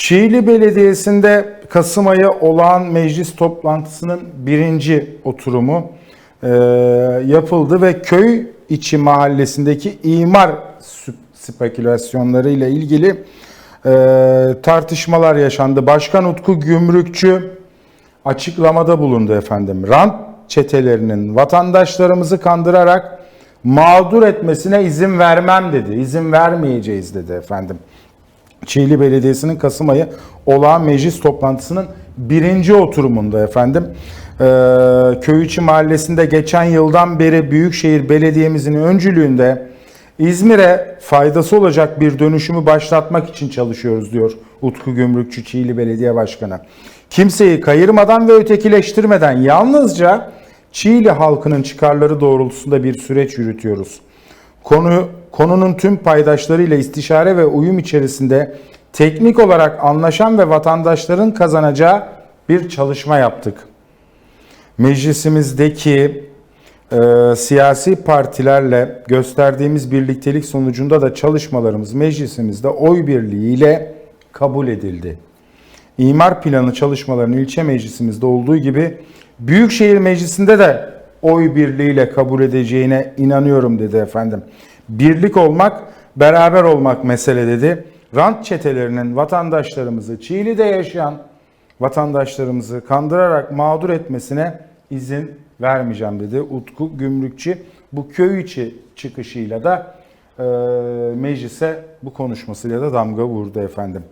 Çiğli Belediyesi'nde Kasım ayı olağan meclis toplantısının birinci oturumu e, yapıldı ve köy içi mahallesindeki imar spekülasyonları ile ilgili e, tartışmalar yaşandı. Başkan Utku Gümrükçü açıklamada bulundu efendim. Rant çetelerinin vatandaşlarımızı kandırarak mağdur etmesine izin vermem dedi. İzin vermeyeceğiz dedi efendim. Çiğli Belediyesi'nin Kasım ayı olağan meclis toplantısının birinci oturumunda efendim. Ee, Köyüçü Mahallesi'nde geçen yıldan beri Büyükşehir Belediye'mizin öncülüğünde İzmir'e faydası olacak bir dönüşümü başlatmak için çalışıyoruz diyor Utku Gümrükçü Çiğli Belediye Başkanı. Kimseyi kayırmadan ve ötekileştirmeden yalnızca Çiğli halkının çıkarları doğrultusunda bir süreç yürütüyoruz. Konu konunun tüm paydaşlarıyla istişare ve uyum içerisinde teknik olarak anlaşan ve vatandaşların kazanacağı bir çalışma yaptık. Meclisimizdeki e, siyasi partilerle gösterdiğimiz birliktelik sonucunda da çalışmalarımız meclisimizde oy birliğiyle kabul edildi. İmar planı çalışmalarının ilçe meclisimizde olduğu gibi Büyükşehir Meclisi'nde de oy birliğiyle kabul edeceğine inanıyorum dedi efendim. Birlik olmak, beraber olmak mesele dedi. Rant çetelerinin vatandaşlarımızı, Çiğli'de yaşayan vatandaşlarımızı kandırarak mağdur etmesine izin vermeyeceğim dedi. Utku Gümrükçü bu köy içi çıkışıyla da e, meclise bu konuşmasıyla da damga vurdu efendim.